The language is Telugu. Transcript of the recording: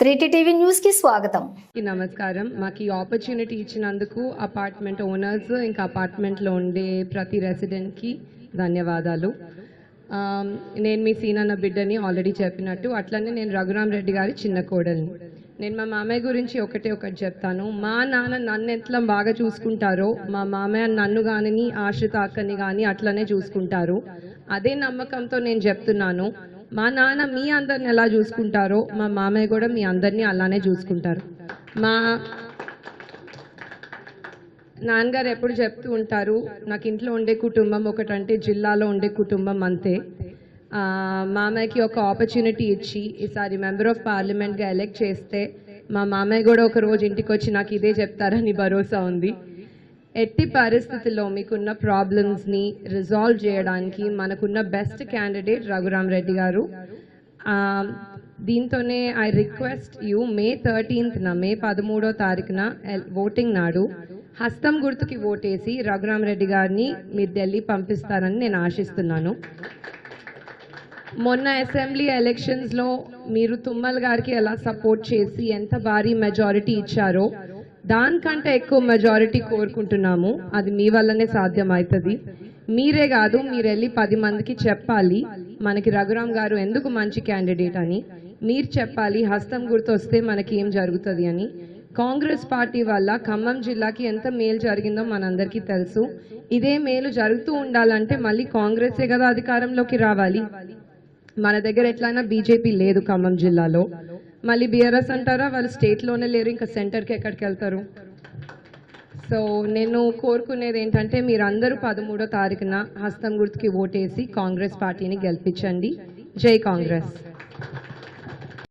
త్రీటీ టీవీ న్యూస్కి స్వాగతం నమస్కారం. మాకు ఈ ఆపర్చునిటీ ఇచ్చినందుకు అపార్ట్మెంట్ ఓనర్స్ ఇంకా అపార్ట్మెంట్లో ఉండే ప్రతి రెసిడెంట్కి ధన్యవాదాలు. నేను మీ సీనన్న బిడ్డని ఆల్రెడీ చెప్పినట్టు అట్లనే నేను రఘురామ్ రెడ్డి గారి చిన్న కోడల్ని. నేను మా మామయ్య గురించి ఒకటే ఒకటి చెప్తాను. మా నాన్న నన్ను ఎట్లా బాగా చూసుకుంటారో మా మామయ్య నన్ను కానీ ఆశ్రిత అక్కని కానీ అట్లనే చూసుకుంటారు. అదే నమ్మకంతో నేను చెప్తున్నాను. మా నాన్న మీ అందరిని ఎలా చూసుకుంటారో మా మామయ్య కూడా మీ అందరినీ అలానే చూసుకుంటారు. మా నాన్నగారు ఎప్పుడు చెప్తూ ఉంటారు నాకు ఇంట్లో ఉండే కుటుంబం ఒకటంటే జిల్లాలో ఉండే కుటుంబం అంతే. మామయ్యకి ఒక ఆపర్చునిటీ ఇచ్చి ఈసారి మెంబర్ ఆఫ్ పార్లమెంట్గా ఎలెక్ట్ చేస్తే మా మామయ్య కూడా ఒక రోజు ఇంటికి వచ్చి నాకు ఇదే చెప్తారని భరోసా ఉంది. ఎట్టి పరిస్థితుల్లో మీకున్న ప్రాబ్లమ్స్ని రిజాల్వ్ చేయడానికి మనకున్న బెస్ట్ క్యాండిడేట్ రఘురామ్ రెడ్డి గారు. దీంతోనే ఐ రిక్వెస్ట్ యూ మే థర్టీన్త్న మే పదమూడో తారీఖున ఓటింగ్ నాడు హస్తం గుర్తుకి ఓటేసి రఘురామ్ రెడ్డి గారిని మీరు ఢిల్లీ పంపిస్తారని నేను ఆశిస్తున్నాను. మొన్న అసెంబ్లీ ఎలక్షన్స్లో మీరు తుమ్మల్ గారికి ఎలా సపోర్ట్ చేసి ఎంత భారీ మెజారిటీ ఇచ్చారో దానికంటే ఎక్కువ మెజారిటీ కోరుకుంటున్నాము. అది మీ వల్లనే సాధ్యం అవుతుంది మీరే కాదు మీరు వెళ్ళి పది మందికి చెప్పాలి మనకి రఘురామ్ గారు ఎందుకు మంచి క్యాండిడేట్ అని. మీరు చెప్పాలి హస్తం గుర్తు వస్తే మనకి ఏం జరుగుతుంది అని. కాంగ్రెస్ పార్టీ వల్ల ఖమ్మం జిల్లాకి ఎంత మేలు జరిగిందో మనందరికీ తెలుసు. ఇదే మేలు జరుగుతూ ఉండాలంటే మళ్ళీ కాంగ్రెసే కదా అధికారంలోకి రావాలి. మన దగ్గర ఎట్లయినా బీజేపీ లేదు ఖమ్మం జిల్లాలో. మళ్ళీ బీఆర్ఎస్ అంటారా? వాళ్ళు స్టేట్లోనే లేరు ఇంకా సెంటర్కి ఎక్కడికి వెళ్తారు? సో నేను కోరుకునేది ఏంటంటే మీరందరూ పదమూడో తారీఖున హస్తం గుర్తుకి ఓటేసి కాంగ్రెస్ పార్టీని గెలిపించండి. జై కాంగ్రెస్.